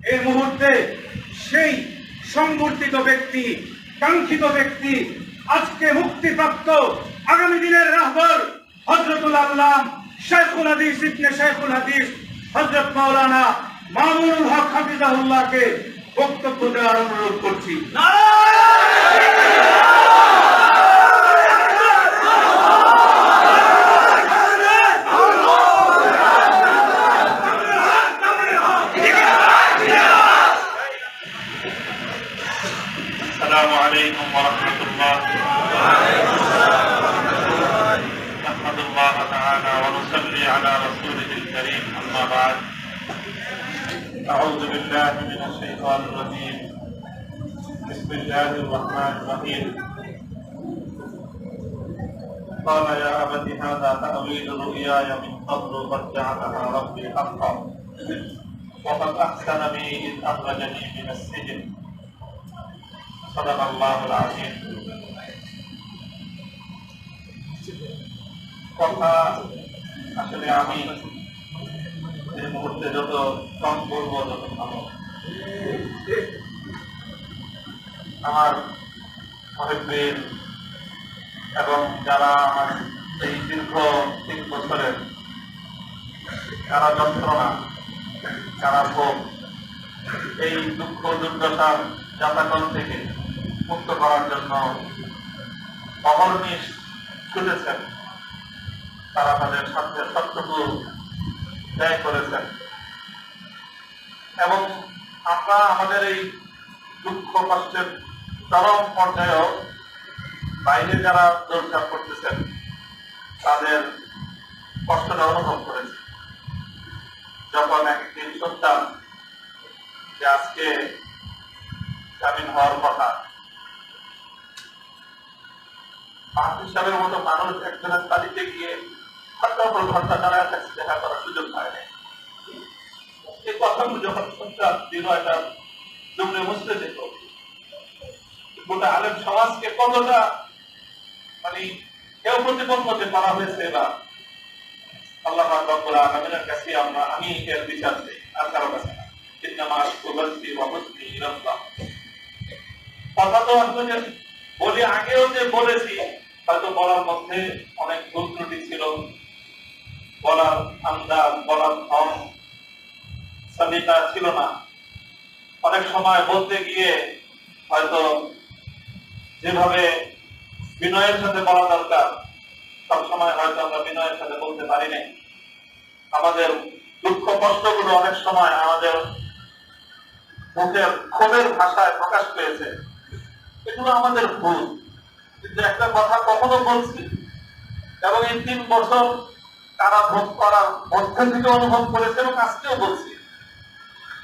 এই মুহূর্তে সেই সংবর্ধিত ব্যক্তি, কাঙ্ক্ষিত ব্যক্তি, আজকে মুক্তিপ্রাপ্ত আগামী দিনের রাহবর হজরতুল আল্লাহ শেখুল হাদিস ইবনে শেখুল হাদিস হজরত মাওলানা মামুনুল হক হাফিজাহুল্লাহকে বক্তব্য দেওয়ার অনুরোধ করছি। الشيطان الرجيم بسم الله الرحمن الرحيم قال يا أبت هذا تأويل رؤياي من قبل قد جعلها ربي حقا وقد أحسن بي إذ أخرجني من السجن صدق الله العظيم কথা আসলে আমি এই মুহূর্তে যত কম বলবো তত ভালো আমার মহিবীর এবং যারা আমার এই দীর্ঘ তিন বছরের যারা যন্ত্রণা যারা ভোগ এই দুঃখ দুর্দশার যাতাকল থেকে মুক্ত করার জন্য অহর্নিশ ছুটেছেন তারা তাদের সাথে সত্যটুকু ব্যয় করেছেন। এবং আমরা আমাদের এই দুঃখ কষ্টের চরম পর্যায়েও বাইরে যারা দৌড়ঝাপ করতেছেন, তাদের কষ্টটা অনুভব করেছে। যখন একদিন শুনতাম যে আজকে জামিন হওয়ার কথা মতো মানুষ একজনের তালিতে গিয়ে ঘণ্টার পর ঘণ্টা থাকছে, দেখা করার সুযোগ পায় এই কথাগুলো যখন শুনতাম হৃদয়টা দুমড়ে মুছতে যেত। গোটা আলেম সমাজকে কতটা মানে কেউ প্রতিপন্নতে করা হয়েছে বা আল্লাহ রব্বুল আলামিনের কাছে আমরা আমি এর বিচার চাই, আর কারও কাছে না। ইন্নামা সুবাসি ওয়া হুসনি কথা তো আসলে বলি আগেও যে বলেছি, হয়তো বলার মধ্যে অনেক ভুল ছিল। বলার আন্দাজ বলার সবিতা ছিল না। অনেক সময় বলতে গিয়ে হয়তো যেভাবে বিনয়ের সাথে বলা দরকার, সব সময় হয়তো আমরা বিনয়ের সাথে বলতে পারি নাই। আমাদের দুঃখ কষ্টগুলো অনেক সময় আমাদের মুখের ক্ষোভের ভাষায় প্রকাশ পেয়েছে। এগুলো আমাদের ভুল। কিন্তু একটা কথা কখনো বলছি, এবং এই তিন বছর তারা ভোগ করার মধ্যে থেকে অনুভব করেছে এবং আজকেও বলছি।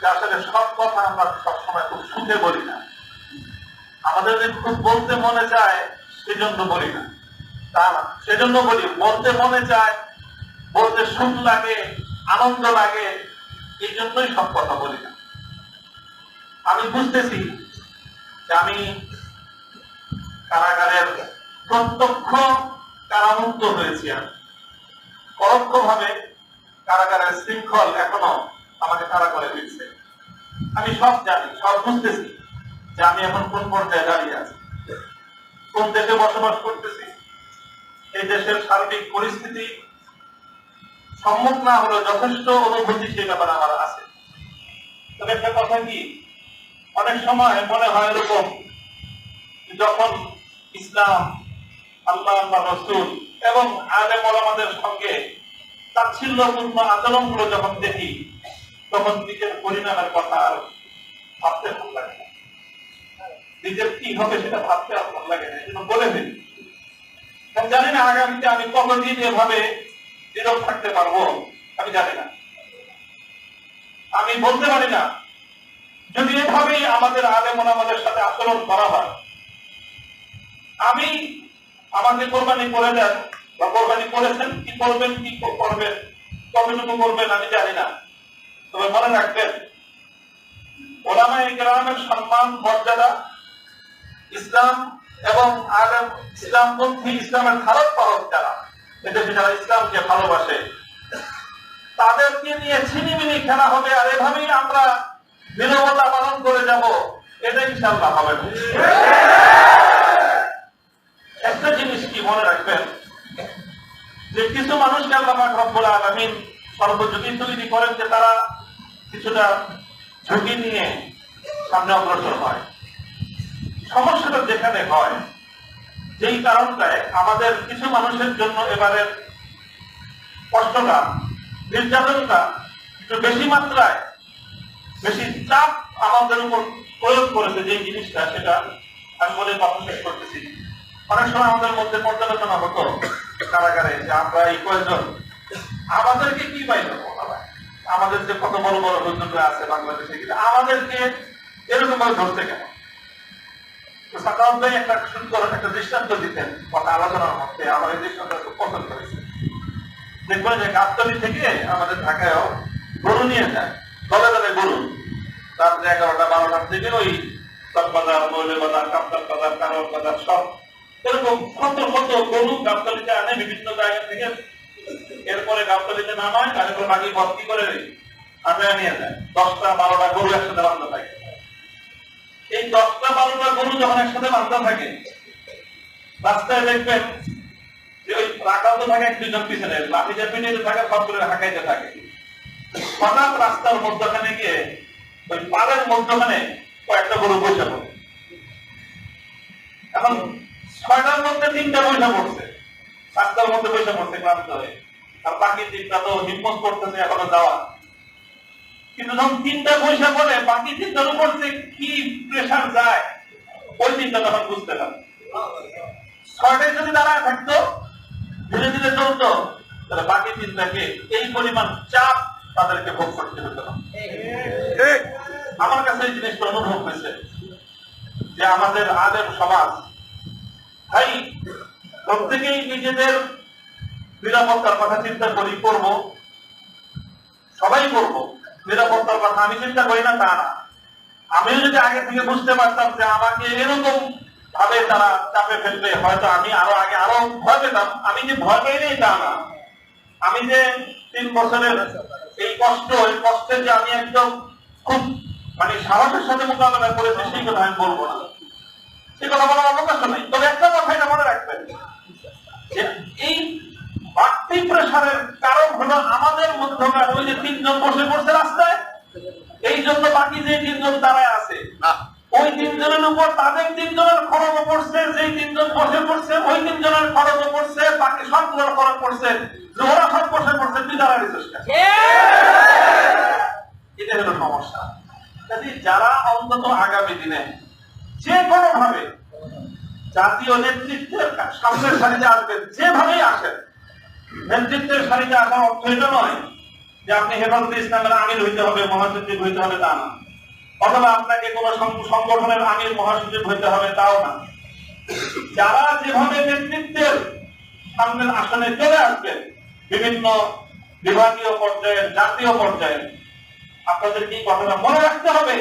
আসলে সব কথা আমরা সবসময় খুব সুখে বলি না। আমাদের যদি খুব বলতে মনে চায়, সেজন্য বলি না। তা না, সেজন্য বলি, বলতে মনে চায়, বলতে সুখ লাগে, আনন্দ লাগে, এই জন্যই সব কথা বলি না। আমি বুঝতেছি যে আমি কারাগারের প্রত্যক্ষ কারামুক্ত হয়েছি আমি। পরোক্ষ ভাবে কারাগারের শৃঙ্খল এখনও আমাকে তারা করে দিচ্ছে। আমি সব জানি, সব বুঝতেছি যে আমি এখন কোন পর্যায়ে দাঁড়িয়ে আছি। কোন দেশে বসবাস করতেছি? এই দেশের সার্বিক পরিস্থিতি সম্মুখ না হলেও যথেষ্ট অনুভূতি সে ব্যাপারে আমার আছে। তবে একটা কথা কি, অনেক সময় মনে হয় এরকম যখন ইসলাম, আল্লাহ আল্লাহ রসুল এবং আলেম ওলামাদের সঙ্গে তাচ্ছিল্যপূর্ণ আচরণগুলো যখন দেখি তখন নিজের পরিণামের কথা আর ভাবতে ভালো লাগে না। নিজের কি হবে সেটা ভাবতে আর ভালো লাগে না, এই জন্য বলে ফেলি। জানি না আগামীতে আমি কতদিন এভাবে নীরব থাকতে পারব, আমি জানি না। আমি বলতে পারি না, যদি এভাবেই আমাদের আলেম আমাদের সাথে আচরণ করা হয়, আমি আমাকে কোরবানি করে দেন বা কোরবানি করেছেন, কি করবেন কি করবেন, কতটুকু করবেন, আমি জানি না। তবে মনে রাখবেন, ওলামায়ে কেরামের সম্মান, মর্যাদা ইসলাম এবং আলেম ইসলামপন্থী ইসলামের ধারক পালক যারা, এদেশে যারা ইসলামকে ভালোবাসে, তাদেরকে নিয়ে ছিনিমিনি খেলা হবে আর এভাবেই আমরা নিরবতা পালন করে যাব, এটা ইনশাল্লাহ হবে একটা জিনিস কি মনে রাখবেন, যে কিছু মানুষকে আল্লাহ রব্বুল আলামিন সর্বযোগী তৈরি করেন যে তারা কিছুটা ঝুঁকি নিয়ে সামনে অগ্রসর হয় সমস্যাটা যেখানে হয়, যেই কারণটায় আমাদের কিছু মানুষের জন্য এবারের কষ্টটা, নির্যাতনটা একটু বেশি মাত্রায়, বেশি চাপ আমাদের উপর প্রয়োগ করেছে যে জিনিসটা, সেটা আমি বলে কথা শেষ করতেছি অনেক সময় আমাদের মধ্যে পর্যালোচনা হতো কারাগারে যে আমরা এই কয়েকজন, আমাদেরকে কি পাইলো ওনারা? আমাদের যে কত বড় বড় হুজুররা আছে বাংলাদেশে কিন্তু আমাদেরকে এরকম ভাবে ধরতে কেন? ভাই একটা সুন্দর একটা দৃষ্টান্ত দিতেন, কথা আলোচনার মধ্যে আমার এই দৃষ্টান্ত খুব পছন্দ দেখবেন যে থেকে আমাদের ঢাকায়ও গরু নিয়ে যায়, দলে দলে গরু। রাত্রে এগারোটা বারোটার থেকে ওই চকবাজার মৌলে বাজার কাপ্তার বাজার কারোর বাজার, সব এরকম কত কত গরু আনে বিভিন্ন জায়গা থেকে এরপরে গাবতলিতে নামায় তারপর বাকি ভর্তি করে আনে নিয়ে যায় দশটা, বারোটা গরু একসাথে বান্ধা থাকে। এই দশটা, বারোটা গরু যখন একসাথে বান্ধা থাকে, রাস্তায় দেখবেন যে ওই রাখাল তো থাকে এক দুজন পিছনে লাঠি যে পিঠে থাকে, সব করে হাঁকাইতে থাকে। হঠাৎ রাস্তার মধ্যখানে গিয়ে ওই পাড়ের মধ্যখানে কয়েকটা গরু বসে পড়ে। এখন ছয়টার মধ্যে তিনটা পয়সা পড়ছে। রাস্তার মধ্যে পয়সা পড়ছে, ক্লান্ত হয়ে। আর বাকি তিনটা তো হিম্মত করতেছে এখনও যাওয়া কিন্তু যখন তিনটা পয়সা পড়ে বাকি তিনটার উপর যে কি প্রেশার যায় ওই তিনটা তখন বুঝতে পারে ছয়টায় যদি দাঁড়ায় থাকতো ধীরে ধীরে চলতো তাহলে বাকি তিনটাকে এই পরিমাণ চাপ তাদেরকে ভোগ করতে হতো না। আমার কাছে এই জিনিসটা অনুভব হয়েছে যে আমাদের আলেম সমাজ ভাই প্রত্যেকেই নিজেদের নিরাপত্তার কথা চিন্তা করি, করব। সবাই করব। নিরাপত্তার কথা আমি চিন্তা করি না, তা না। আমিও যদি আগে থেকে বুঝতে পারতাম যে আমাকে এরকম ভাবে তারা চাপে ফেলবে, হয়তো আমি আরও আগে আরও ভয় পেতাম। আমি যে ভয় পেয়ে নেই, তা না। আমি যে তিন বছরের এই কষ্ট, এই কষ্টের যে আমি একদম খুব মানে সাহসের সাথে মোকাবেলা করেছি, সেই কথা আমি বলব না। সে কথা বলার অবকাশ নেই। তবে একটা কথা এটা মনে রাখবেন এই বাড়তি প্রেশারের কারণ হলো আমাদের মধ্যকার ওই যে তিনজন বসে পড়ছে রাস্তায় এই জন্য বাকি যে তিনজন দাঁড়ায় আছে ওই তিনজনের উপর তাদের তিনজনের খরচ পড়ছে যেই তিনজন বসে পড়ছে ওই তিনজনের খরচ পড়ছে বাকি সবগুলোর খরচ পড়ছে যে ওরা সব বসে পড়ছে তুই চেষ্টা এটা হলো সমস্যা। কাজে যারা অন্তত আগামী দিনে যে কোনো ভাবে জাতীয় নেতৃত্বের সামনের সারিতে আসবেন যেভাবেই আসেন নেতৃত্বের সারিতে আসার অর্থ এটা নয় যে আপনি হেফাজতে ইসলামের আমির হইতে হবে, মহাসচিব হইতে হবে তা না। অথবা আপনাকে কোন সংগঠনের আমির, মহাসচিব হইতে হবে তাও না। যারা যেভাবে নেতৃত্বের সামনের আসনে চলে আসবেন, বিভিন্ন বিভাগীয় পর্যায়ে, জাতীয় পর্যায়ে আপনাদের কি কথাটা মনে রাখতে হবে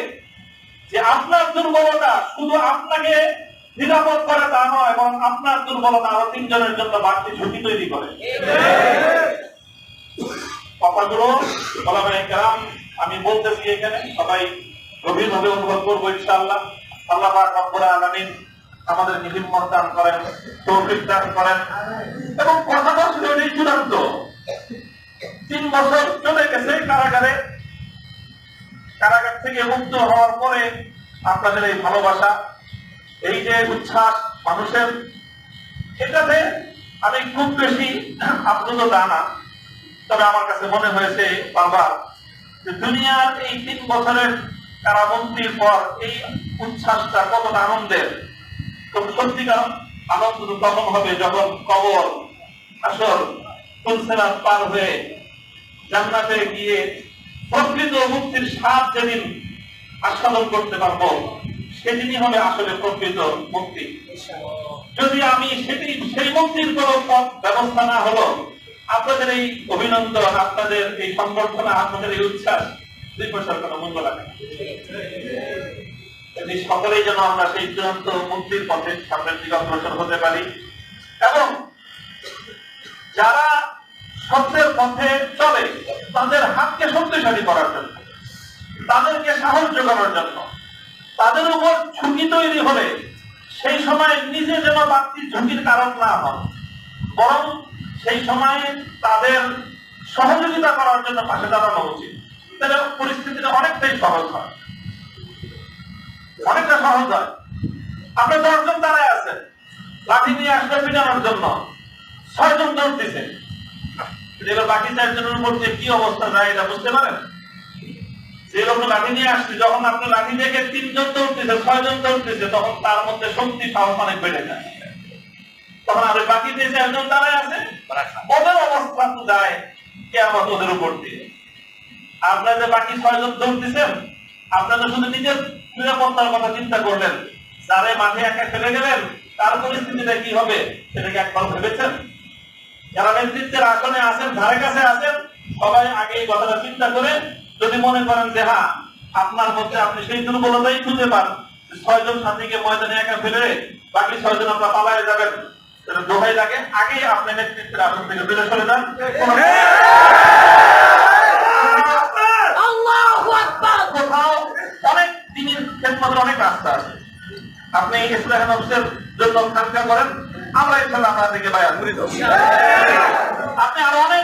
যে আপনার দুর্বলতা শুধু আপনাকে নিরাপদ করে তা নয় এবং আপনার দুর্বলতা আরও তিনজনের জন্য বাড়তি ঝুঁকি তৈরি করে। আমি বলতেছি এখানে, সবাই গভীরভাবে অনুভব করব ইনশাআল্লাহ। আল্লাহ রব্বুল আমাদের হিম্মত দান করেন, তৌফিক দান করেন। এবং চূড়ান্ত। তিন বছর চলে গেছে কারাগারে। কারাগার থেকে মুক্ত হওয়ার পরে আপনাদের এই ভালোবাসা এই যে উচ্ছ্বাস মানুষের এটাতে আমি খুব বেশি আপ্লুত তা না। তবে আমার কাছে মনে হয়েছে বারবার যে দুনিয়ার এই তিন বছরের কারাবন্দির পর এই উচ্ছ্বাসটা কতটা আনন্দের। তো সত্যিকার আনন্দ তখন হবে যখন কবর, আসর তুলসেরাত পার হয়ে জান্নাতে গিয়ে প্রকৃত মুক্তির স্বাদ যেদিন আস্বাদন করতে পারব সেদিনই হবে আসলে প্রকৃত মুক্তি। যদি আমি সেটি সেই মুক্তির কোন ব্যবস্থা না হলো, আপনাদের এই অভিনন্দন, আপনাদের এই সংবর্ধনা আপনাদের এই উচ্ছ্বাস, দুই পয়সার কোনো মূল্য লাগে যদি সকলেই যেন আমরা সেই চূড়ান্ত মুক্তির পথে সামনের দিকে অগ্রসর হতে পারি, এবং যারা সত্যের পথে চলে, তাদের হাতকে শক্তিশালী করার জন্য, তাদেরকে সাহস যোগানোর জন্য তাদের উপর ঝুঁকি তৈরি হলে সেই সময় নিজে যেন বাড়তি ঝুঁকির কারণ না হন। বরং সেই সময়ে তাদের সহযোগিতা করার জন্য পাশে দাঁড়ানো উচিত। তাহলে পরিস্থিতিটা অনেকটাই সহজ হয়। অনেকটা সহজ হয়। আপনি দশজন দাঁড়ায় আছেন। লাঠি নিয়ে আসলে পিটানোর জন্য ছয়জন বাকি চারজনের উপর যে কি অবস্থা যায় এটা বুঝতে পারেন? যে লাঠি নিয়ে আসছে, যখন আপনি লাঠি দেখে তিনজন দৌড়তেছে, ছয়জন দৌড়তেছে, তখন তার মধ্যে শক্তি সাহস অনেক বেড়ে যায়। তখন বাকি দাঁড়ায় আছে, ওদের অবস্থা তো যায় ওদের উপর দিয়ে। আপনারা যে বাকি ছয়জন দৌড়তেছেন শুধু নিজের নিরাপত্তার কথা চিন্তা করলেন, যারে মাঠে একা ফেলে গেলেন, তার পরিস্থিতিটা কি হবে, সেটাকে একবার ভেবেছেন? যারা নেতৃত্বের আসনে আছেন, ধারে কাছে আছেন, সবাই আগে এই কথাটা চিন্তা করে যদি মনে করেন যে হ্যাঁ আপনার মধ্যে আপনি সেই দুর্বলতাই খুঁজে পান ছয়জন সাথীকে ময়দানে একা ফেলে বাকি ছয়জন আপনার পালায় যাবেন। দোহাই লাগে আগে আপনি নেতৃত্বের আসন থেকে দূরে সরে যান। কোনো- আল্লাহু আকবার! কোথাও অনেক দিনের খেদমতের অনেক রাস্তা আছে। আপনি ইসলাম নফসের জন্য খানকা করেন। আমরা ইনশাল্লাহ আপনাদেরকে বায়াত করে। দেবো আপনি আরও অনেক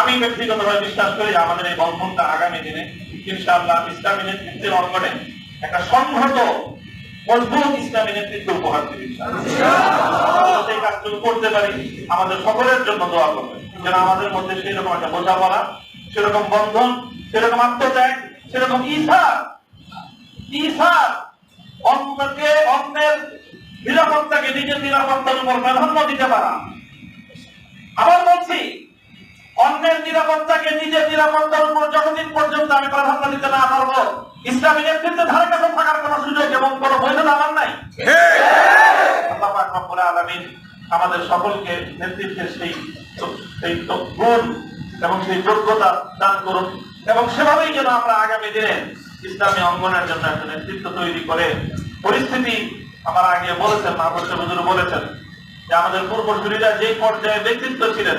আমি ব্যক্তিগতভাবে বিশ্বাস করি আমাদের এই বন্ধনটা আগামী দিনে ইনশাআল্লাহ ইসলামী নেতৃত্বের অঙ্গনে একটা সংহত, মজবুত ইসলামী নেতৃত্ব উপহার সেই কাজটুকু করতে পারি, আমাদের সকলের জন্য দোয়া করবেন। যেন আমাদের মধ্যে সেরকম একটা বোঝাপড়া, সেরকম বন্ধন, সেরকম আত্মত্যাগ, সেরকম ইসার ইসার অন্যকে অন্যের নিরাপত্তাকে নিজের নিরাপত্তার উপর প্রাধান্য দিতে পারা। আবার বলছি অন্যের নিরাপত্তাকে নিজের নিরাপত্তার উপর যতদিন পর্যন্ত আমি প্রাধান্য দিতে না পারব, ইসলামী নেতৃত্বে ধারে কাছে থাকার কোন সুযোগ এবং কোন বৈধতা আমার নাই। আমাদের সকলকে নেতৃত্বের সেই সেই গুণ এবং সেই যোগ্যতা দান করুন এবং সেভাবেই যেন আমরা আগামী দিনে ইসলামী অঙ্গনের জন্য একটা নেতৃত্ব তৈরি করে পরিস্থিতি আমার আগে বলেছেন হুজুর বলেছেন যে আমাদের পূর্বসূরীরা যে পর্যায়ে ব্যক্তিত্ব ছিলেন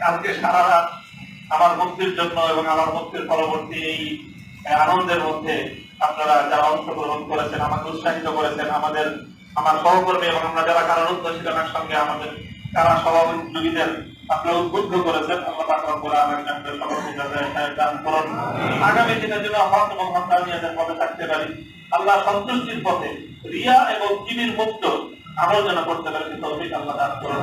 কালকে সারা রাত আমার মুক্তির জন্য এবং আমার মুক্তির পরবর্তী এই আনন্দের মধ্যে আপনারা যারা অংশগ্রহণ করেছেন আমাকে উৎসাহিত করেছেন আমাদের আমার সহকর্মী এবং আমরা যারা কারারুদ্ধ ছিলেন একসঙ্গে আমাদের কারা সহযোগীদের আপনারা উদ্বুদ্ধ করেছেন আল্লাহ আগামী দিনের জন্য হক এবং পথে থাকতে পারি। আল্লাহ সন্তুষ্টির পথে রিয়া এবং কিবির মুক্ত আমল যেন করতে পারি তৌফিক আল্লাহ দান করুন।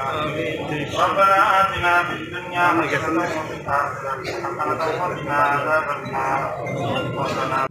ربنا اتنا في الدنيا حسنه وفي الاخره حسنه وقنا عذاب النار ربنا